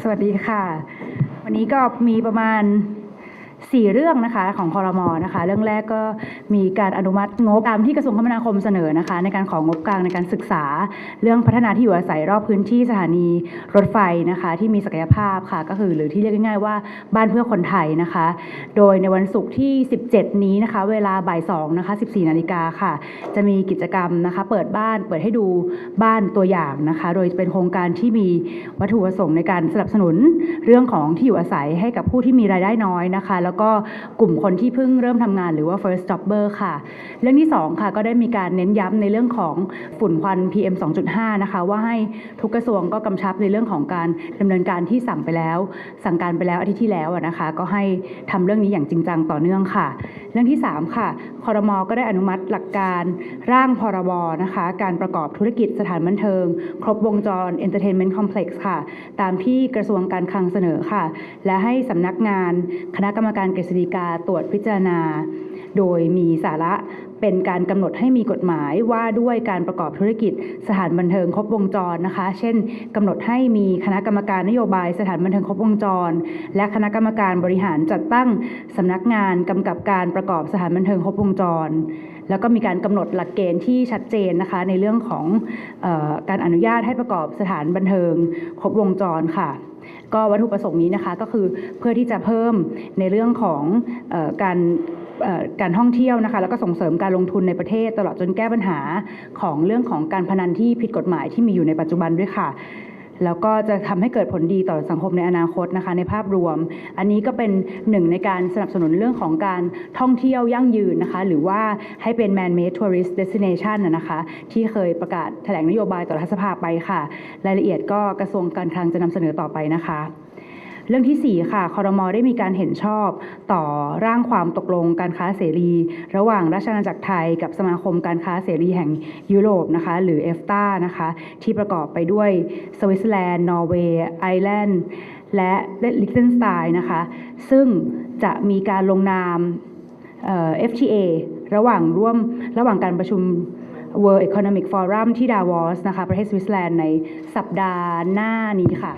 สวัสดีค่ะ วันนี้ก็มีประมาณ 4 เรื่องนะคะของคอรมอนะคะ เรื่องแรกก็ มีการอนุมัติงบตามที่กระทรวงคมนาคมเสนอนะคะ ในการของงบกลางในการศึกษา เรื่องพัฒนาที่อยู่อาศัยรอบพื้นที่สถานีรถไฟนะคะ ที่มีศักยภาพค่ะ ก็คือหรือที่เรียกง่ายๆว่าบ้านเพื่อคนไทยนะคะ โดยในวันศุกร์ที่ 17 นี้นะคะ เวลาบ่าย2นะคะ14 นาฬิกาค่ะ จะมีกิจกรรมนะคะ เปิดบ้านเปิดให้ดูบ้านตัวอย่างนะคะ โดยเป็นโครงการที่มีวัตถุประสงค์ในการสนับสนุนเรื่องของที่อยู่อาศัยให้กับผู้ที่มีรายได้น้อยนะคะ แล้วก็กลุ่มคนที่เพิ่งเริ่มทำงานหรือว่า first jobber ค่ะ เรื่องที่สองค่ะก็ได้มีการเน้นย้ำในเรื่องของฝุ่นควัน PM 2.5 นะคะ ว่าให้ทุกกระทรวงก็กำชับในเรื่องของการดำเนินการที่สั่งไปแล้ว สั่งการไปแล้วอาทิตย์ที่แล้วนะคะ ก็ให้ทำเรื่องนี้อย่างจริงจังต่อเนื่องค่ะ เรื่องที่ 3 ค่ะคอรมอก็ได้อนุมัติหลักการร่างพรบนะคะ การประกอบธุรกิจสถานบันเทิง ครบวงจร Entertainment Complex ค่ะ ตามที่กระทรวงการคลังเสนอค่ะ และให้สำนักงานคณะกรรมการกฤษฎีกาตรวจพิจารณาโดยมีสาระเป็นการกำหนดให้มีกฎหมายว่าด้วยการประกอบธุรกิจสถานบันเทิงครบวงจรนะคะ เช่นกำหนดให้มีคณะกรรมการนโยบายสถานบันเทิงครบวงจร และคณะกรรมการบริหารจัดตั้งสำนักงานกำกับการประกอบสถานบันเทิงครบวงจร แล้วก็มีการกำหนดหลักเกณฑ์ที่ชัดเจนนะคะ ในเรื่องของออการอนุญาตให้ประกอบสถานบันเทิงครบวงจรค่ะก็วัตถุประสงค์นี้นะคะก็คือเพื่อที่จะเพิ่มในเรื่องของออการ การท่องเที่ยวนะคะแล้วก็ส่งเสริมการลงทุนในประเทศ ตลอดจนแก้ปัญหาของเรื่องของการพนันที่ผิดกฎหมายที่มีอยู่ในปัจจุบันด้วยค่ะแล้วก็จะทำให้เกิดผลดีต่อสังคมในอนาคตนะคะในภาพรวม อันนี้ก็เป็นหนึ่งในการสนับสนุนเรื่องของการท่องเที่ยวยั่งยืนนะคะหรือว่าให้เป็น man-made tourist destination นะคะที่เคยประกาศแถลงนโยบายต่อรัฐสภาไปค่ะ รายละเอียดก็กระทรวงการคลังจะนำเสนอต่อไปนะคะ เรื่องที่ 4 ค่ะคอรมอได้มีการเห็นชอบต่อร่างความตกลงการค้าเสรี ระหว่างราชอาณาจักรไทยกับสมาคมการค้าเสรีแห่งยุโรปนะคะหรือเอฟตานะคะที่ประกอบไปด้วยสวิตเซอร์แลนด์ นอร์เวย์ ไอร์แลนด์ และลิเทนสไตน์นะคะซึ่งจะมีการลงนามเอ่อ FTA ระหว่างร่วมระหว่างการประชุม World Economic Forum ที่ดาวอสนะคะประเทศสวิตเซอร์แลนด์ในสัปดาห์หน้านี้ค่ะ